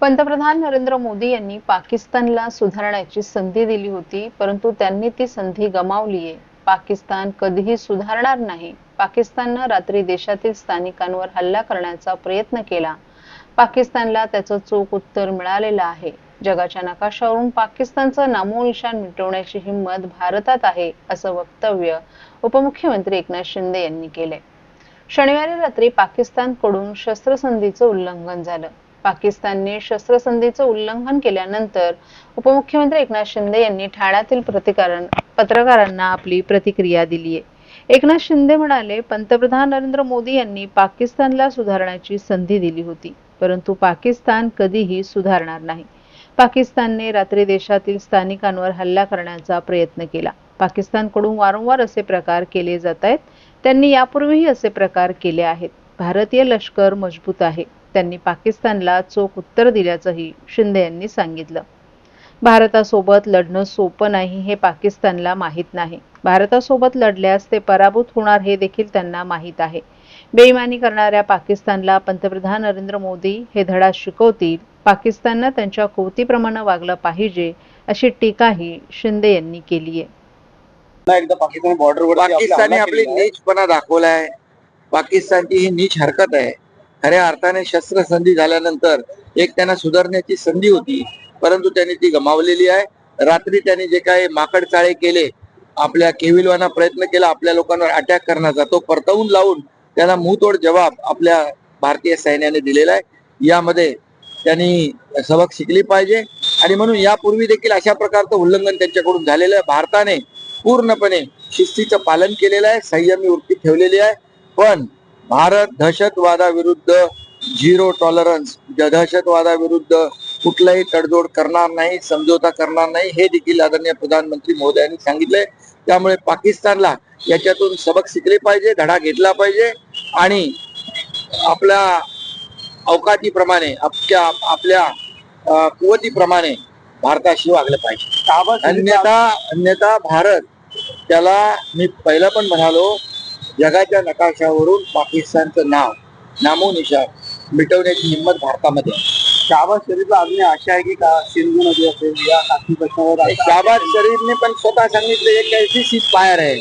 पंतप्रधान नरेंद्र मोदी यांनी पाकिस्तानला सुधारण्याची संधी दिली होती परंतु त्यांनी ती संधी गमावलीये पाकिस्तान कधीही सुधारणार नाही. पाकिस्ताननं रात्री देशातील स्थानिकांवर हल्ला करण्याचा प्रयत्न केला. पाकिस्तानला त्याचं चोख उत्तर मिळालेलं आहे. जगाच्या नकाशावरून पाकिस्तानचं नामोनिशान मिटवण्याची हिंमत भारतात आहे असं वक्तव्य उपमुख्यमंत्री एकनाथ शिंदे यांनी केलंय. शनिवारी रात्री पाकिस्तानकडून शस्त्रसंधीचं उल्लंघन झालं. पाकिस्तानने शस्त्रसंधीचं उल्लंघन केल्यानंतर उपमुख्यमंत्री एकनाथ शिंदे यांनी ठाण्यातील पत्रकारांना आपली प्रतिक्रिया दिली आहे. एकनाथ शिंदे म्हणाले पंतप्रधान नरेंद्र मोदी यांनी पाकिस्तानला सुधारण्याची संधी दिली होती परंतु पाकिस्तान कधीही सुधारणार नाही. पाकिस्तानने रात्री देशातील स्थानिकांवर हल्ला करण्याचा प्रयत्न केला. पाकिस्तानकडून वारंवार असे प्रकार केले जात आहेत त्यांनी यापूर्वीही असे प्रकार केले आहेत. भारतीय लष्कर मजबूत आहे. त्यांनी पाकिस्तानला चोख उत्तर दिल्याचंही शिंदे यांनी सांगितलं. भारतासोबत लढणं सोपं नाही हे पाकिस्तानला माहीत नाही. भारतासोबत लढल्यास ते पराभूत होणार हे देखील त्यांना माहीत आहे. बेईमानी करणाऱ्या पाकिस्तानला पंतप्रधान नरेंद्र मोदी हे धडा शिकवतील पाकिस्ताननं त्यांच्या कृतीप्रमाणे वागलं पाहिजे अशी टीकाही शिंदे यांनी केली आहे. एकदा पाकिस्तान बॉर्डरवर पाकिस्तानने आपली नीचपणा दाखवलाय. पाकिस्तानची ही नीच हरकत आहे. खऱ्या अर्थाने शस्त्रसंधी झाल्यानंतर एक त्यांना सुधारण्याची संधी होती परंतु त्यांनी ती गमावलेली आहे. रात्री त्यांनी जे काही माकड चाळे केले आपल्या केविलवाना प्रयत्न केला आपल्या लोकांवर अटॅक करण्याचा तो परतवून लावून त्यांना मुंहतोड जबाब आपल्या भारतीय सैन्याने दिलेला आहे. यामध्ये त्यांनी सबक शिकली पाहिजे. आणि म्हणून यापूर्वी देखील अशा प्रकारचं उल्लंघन त्यांच्याकडून झालेलं आहे. भारताने पूर्णपणे शिस्तीचं पालन केलेलं आहे संयमी वृत्ती ठेवलेली आहे. पण भारत दहशतवादाविरुद्ध झिरो टॉलरन्स दहशतवादाविरुद्ध कुठलाही तडजोड करणार नाही समझोता करणार नाही हे देखील आदरणीय प्रधानमंत्री मोदयांनी सांगितलंय. त्यामुळे पाकिस्तानला याच्यातून सबक शिकले पाहिजे धडा घेतला पाहिजे आणि आपल्या अवकातीप्रमाणे आपल्या आपल्या कुवतीप्रमाणे भारताशी वागलं पाहिजे. अन्यथा अन्यथा भारत त्याला मी पहिला पण म्हणालो जगाच्या नकाशावरून पाकिस्तानचं नाव नामोनिशान मिटवण्याची हिंमत भारतामध्ये आहे. शाहबाज शरीफला अजून आशा आहे की का सिंधू नदी असेल या काश्मीर प्रश्नावर शाहबाज शरीफने पण स्वतः सांगितलं एक ऐसी सीज फायर है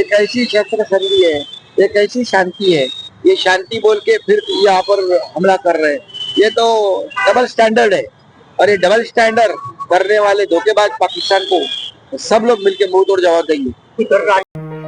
एक ऐसी शस्त्र संधि है एक ऐसी शांति है ये शांति बोल के फिर यहाँ पर हमला कर रहे हैं. ये तो डबल स्टैंडर्ड है. और ये डबल स्टैंडर्ड करने वाले धोखेबाज पाकिस्तान को सब लोग मिलकर मुँह तोड़ जवाब देंगे।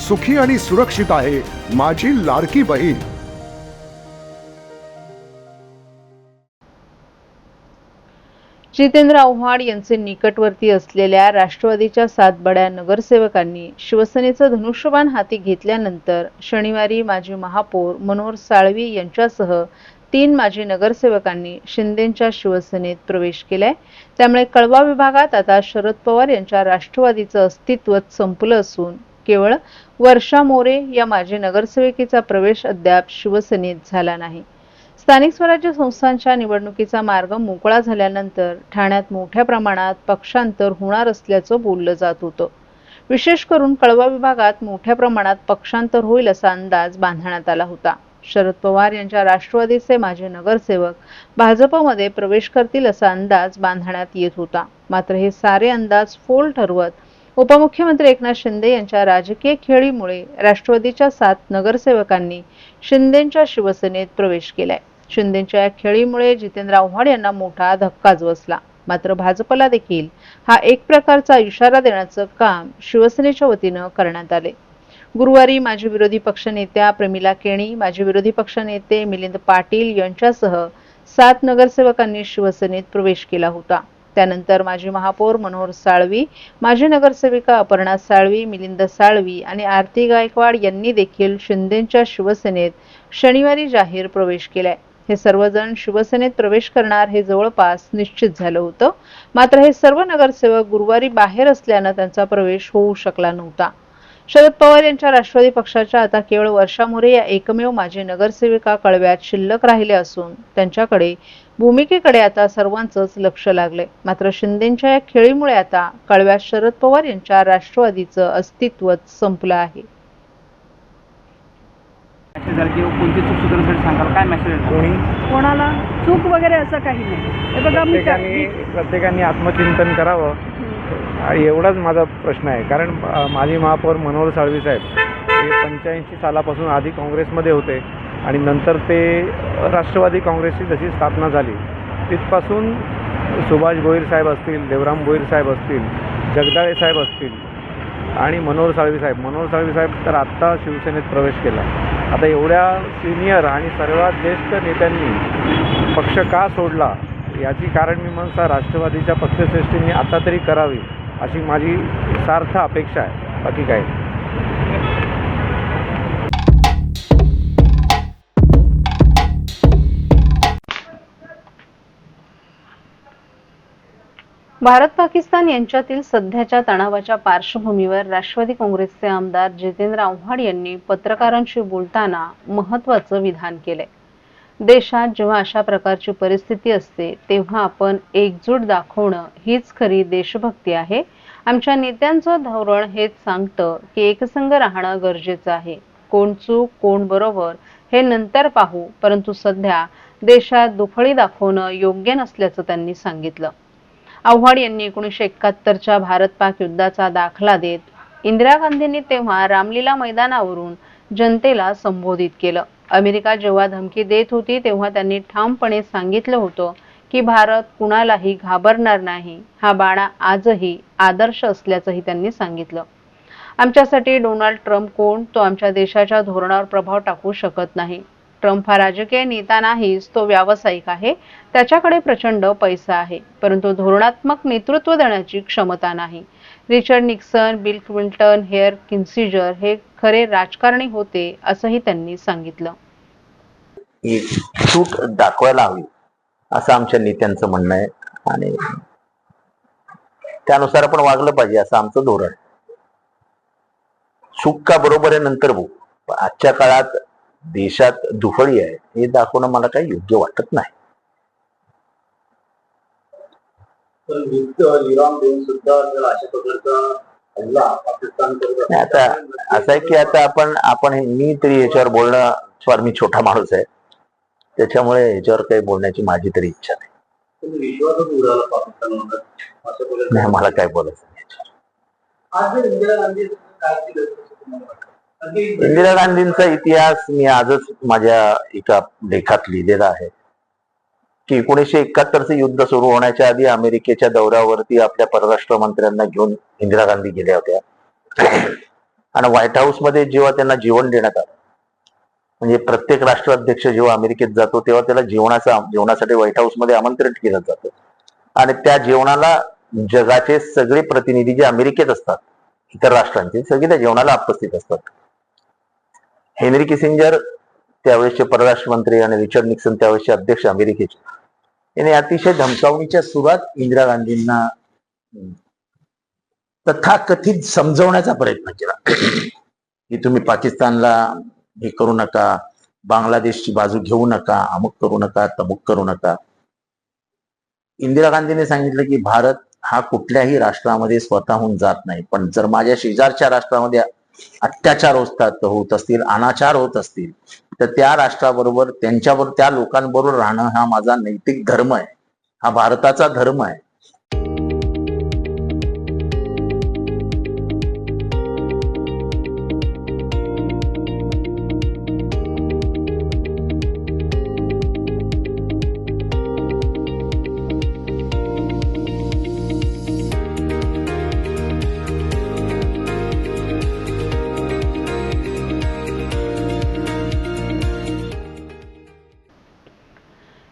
सुखी आणि सुरक्षित आहे माझी लाडकी बहीण. जितेंद्र आव्हाड यांचे निकटवर्ती असलेल्या राष्ट्रवादीच्या सातबड्या नगरसेवकांनी शिवसेनेचं धनुष्यबाण हाती घेतल्यानंतर शनिवारी माजी महापौर मनोहर साळवी यांच्यासह तीन माजी नगरसेवकांनी शिंदेंच्या शिवसेनेत प्रवेश केलाय. त्यामुळे कळवा विभागात आता शरद पवार यांच्या राष्ट्रवादीचं अस्तित्व संपलं असून केवळ वर्षा मोरे या माजी नगरसेविकेचा प्रवेश अद्याप शिवसेनेत झाला नाही. स्थानिक स्वराज्य संस्थांच्या निवडणुकीचा मार्ग मोकळा झाल्यानंतर ठाण्यात मोठ्या प्रमाणात पक्षांतर होणार असल्याचं बोललं जात होतं. विशेष करून कळवा विभागात मोठ्या प्रमाणात पक्षांतर होईल असा अंदाज बांधण्यात आला होता. शरद पवार यांच्या राष्ट्रवादीचे माजी नगरसेवक भाजपमध्ये प्रवेश करतील असा अंदाज बांधण्यात येत होता. मात्र हे सारे अंदाज फोल ठरवत उपमुख्यमंत्री एकनाथ शिंदे यांच्या राजकीय खेळीमुळे राष्ट्रवादीच्या सात नगरसेवकांनी शिंदेंच्या शिवसेनेत प्रवेश केलाय. शिंदेच्या या खेळीमुळे जितेंद्र आव्हाड यांना मोठा धक्काच बसला. मात्र भाजपला देखील हा एक प्रकारचा इशारा देण्याचं काम शिवसेनेच्या वतीनं करण्यात आले गुरुवारी माजी विरोधी पक्षनेत्या प्रमिला केणी माजी विरोधी पक्षनेते मिलिंद पाटील यांच्यासह सात नगरसेवकांनी शिवसेनेत प्रवेश केला होता. त्यानंतर माजी महापौर मनोहर साळवी माजी नगरसेविका अपर्णा साळवी मिलिंद साळवी आणि आरती गायकवाड यांनी देखील शिंदेच्या शिवसेनेत शनिवारी जाहीर प्रवेश केलाय. हे सर्वजण शिवसेनेत प्रवेश करणार हे जवळपास निश्चित झालं होतं. मात्र हे सर्व नगरसेवक गुरुवारी बाहेर असल्यानं त्यांचा प्रवेश होऊ शकला नव्हता. शरद पवार यांच्या राष्ट्रवादी पक्षाच्या आता केवळ वर्षा मोरे या एकमेव माजी नगरसेविका कळव्यात शिल्लक राहिले असून त्यांच्याकडे भूमिकेकडे आता सर्वांचंच लक्ष लागले मात्र शिंदेच्या या खेळीमुळे आता कळव्यात शरद पवार यांच्या राष्ट्रवादीचं अस्तित्वच संपलं आहे. कोणाला? चूक वगैरे असं काही नाही. बघा मी का- प्रत्येकाने आत्मचिंतन करावं. आणि एवढाच माझा प्रश्न आहे. कारण माजी महापौर मनोहर साळवी साहेब हे पंच्याऐंशी सालापासून आधी काँग्रेसमध्ये होते. आणि नंतर ते राष्ट्रवादी काँग्रेसची जशी स्थापना झाली तिथपासून सुभाष भोईर साहेब असतील देवराम भोईर साहेब असतील जगदाळे साहेब असतील आणि मनोहर साळवी साहेब. मनोहर साळवी साहेब तर आत्ता शिवसेनेत प्रवेश केला. आता एवढ्या सिनियर आणि सर्वात ज्येष्ठ नेत्यांनी पक्ष का सोडला याची कारण मी म्हणसा राष्ट्रवादीच्या पक्षश्रेष्ठींनी आता तरी करावी अशी माझी सार्थ अपेक्षा आहे. बाकी काय? भारत पाकिस्तान यांच्यातील सध्याच्या तणावाच्या पार्श्वभूमीवर राष्ट्रवादी काँग्रेसचे आमदार जितेंद्र आव्हाड यांनी पत्रकारांशी बोलताना महत्वाचं विधान केलंय. देशात जेव्हा अशा प्रकारची परिस्थिती असते तेव्हा आपण एकजूट दाखवणं हीच खरी देशभक्ती आहे. आमच्या नेत्यांचं धोरण हेच सांगतं की एकसंघ राहणं गरजेचं आहे. कोण चूक कोण बरोबर हे नंतर पाहू परंतु सध्या देशात दुफळी दाखवणं योग्य नसल्याचं त्यांनी सांगितलं. आव्हाड यांनी एकोणीसशे एकाहत्तरच्या भारत पाक युद्धाचा दाखला देत इंदिरा गांधींनी तेव्हा रामलीला मैदानावरून जनतेला संबोधित केलं. अमेरिका जेव्हा धमकी देत होती तेव्हा त्यांनी ठामपणे सांगितलं होतं की भारत कुणालाही घाबरणार नाही. हा बाणा आजही आदर्श असल्याचंही त्यांनी सांगितलं. आमच्यासाठी डोनाल्ड ट्रम्प कोण? तो आमच्या देशाच्या धोरणावर प्रभाव टाकू शकत नाही. ट्रम्प हा राजकीय नेता नाहीच तो व्यावसायिक आहे. त्याच्याकडे प्रचंड पैसा आहे परंतु धोरणात्मक नेतृत्व देण्याची क्षमता नाही. Richard Nixon Bill Clinton Henry Kissinger हे खरे राजकारणी होते असंही त्यांनी सांगितलं. सूट दाखवायला हवी असं आमच्या नेत्यांचं म्हणणं आहे. आणि त्यानुसार आपण वागलं पाहिजे असं आमचं धोरण सुख का बरोबर आहे नंतर बघू. आजच्या काळात देशात दुफळी आहे हे दाखवणं मला काही योग्य वाटत नाही. आता असं आहे की आता आपण आपण मी तरी याच्यावर बोलणं फार मी छोटा माणूस आहे. त्याच्यामुळे याच्यावर काही बोलण्याची माझी तरी इच्छा नाही. नाही मला काय बोलायचं इंदिरा गांधींचा इतिहास मी आजच माझ्या एका लेखात लिहिलेला आहे. की एकोणीसशे एकाहत्तरचे युद्ध सुरू होण्याच्या आधी अमेरिकेच्या दौऱ्यावरती आपल्या परराष्ट्र मंत्र्यांना घेऊन इंदिरा गांधी गेल्या होत्या. आणि व्हाईट हाऊसमध्ये जेव्हा त्यांना जीवन देण्यात आलं म्हणजे प्रत्येक राष्ट्राध्यक्ष जेव्हा अमेरिकेत जातो तेव्हा त्याला जेवणाचा जेवणासाठी व्हाईट हाऊसमध्ये आमंत्रित केलं जातं. आणि त्या जेवणाला जगाचे सगळे प्रतिनिधी जे अमेरिकेत असतात इतर राष्ट्रांचे सगळे त्या जेवणाला उपस्थित असतात. हेनरी किसिंजर त्यावेळेसचे परराष्ट्र मंत्री आणि रिचर्ड निक्सन त्यावेळेसचे अध्यक्ष अमेरिकेचे. याने अतिशय धमकावणीच्या सुरुवात इंदिरा गांधींना तथाकथित समजवण्याचा प्रयत्न केला. की तुम्ही पाकिस्तानला हे करू नका बांगलादेशची बाजू घेऊ नका अमुक करू नका तमुक करू नका. इंदिरा गांधीने सांगितलं की भारत हा कुठल्याही राष्ट्रामध्ये स्वतःहून जात नाही. पण जर माझ्या शेजारच्या राष्ट्रामध्ये अत्याचार होतात होत असतील अनाचार होत असतील तर त्या राष्ट्राबरोबर त्यांच्याबरोबर त्या लोकांबरोबर राहणं हा माझा नैतिक धर्म आहे. हा भारताचा धर्म आहे.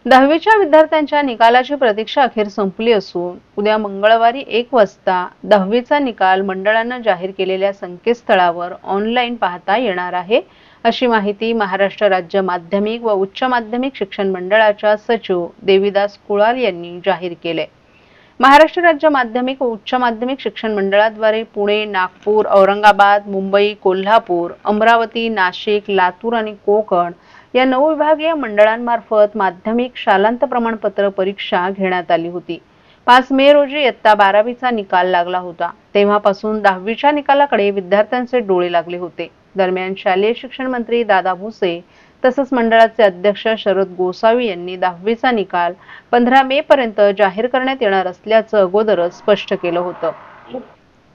दहावीच्या विद्यार्थ्यांच्या निकालाची प्रतीक्षा अखेर संपली असून उद्या मंगळवारी एक वाजता दहावीचा निकाल मंडळानं जाहीर केलेल्या संकेतस्थळावर ऑनलाईन पाहता येणार आहे. अशी माहिती महाराष्ट्र राज्य माध्यमिक व उच्च माध्यमिक शिक्षण मंडळाच्या सचिव देवीदास कुळाल यांनी जाहीर केले. महाराष्ट्र राज्य माध्यमिक व उच्च माध्यमिक शिक्षण मंडळाद्वारे पुणे नागपूर औरंगाबाद मुंबई कोल्हापूर अमरावती नाशिक लातूर आणि कोकण या नवविभागीय मंडळांमार्फत माध्यमिक शालांत प्रमाणपत्र परीक्षा घेण्यात आली होती. पाच मे रोजी इयत्ता बारावीचा निकाल लागला होता. तेव्हापासून दहावीच्या निकालाकडे विद्यार्थ्यांचे डोळे लागले होते. दरम्यान शालेय शिक्षण मंत्री दादा भुसे तसंच मंडळाचे अध्यक्ष शरद गोसावी यांनी दहावीचा निकाल पंधरा मे पर्यंत जाहीर करण्यात येणार असल्याचं अगोदरच स्पष्ट केलं होतं.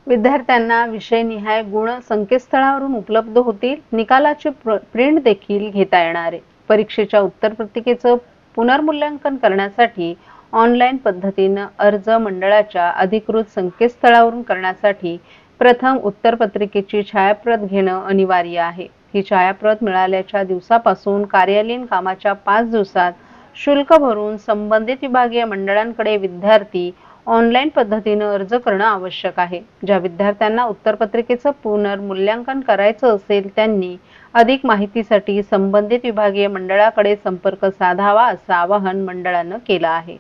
विद्यार्थ्यांना विषयनिहाय गुण संकेतस्थळावरून उपलब्ध होतील. निकालाची प्रिंट देखील घेता येणार. आहे परीक्षेच्या उत्तरपत्रिकेचं पुनर्मूल्यांकन करण्यासाठी ऑनलाईन पद्धतीनं अर्ज मंडळाच्या अधिकृत संकेतस्थळावरून करण्यासाठी प्रथम उत्तरपत्रिकेची छायाप्रत घेणं अनिवार्य आहे. ही छायाप्रत मिळाल्याच्या दिवसापासून कार्यालयीन कामाच्या पाच दिवसात शुल्क भरून संबंधित विभागीय मंडळांकडे विद्यार्थी ऑनलाईन पद्धतीनं अर्ज करणं आवश्यक आहे. ज्या विद्यार्थ्यांना उत्तरपत्रिकेचं पुनर्मूल्यांकन करायचं असेल त्यांनी अधिक माहितीसाठी संबंधित विभागीय मंडळाकडे संपर्क साधावा असं आवाहन मंडळानं केलं आहे.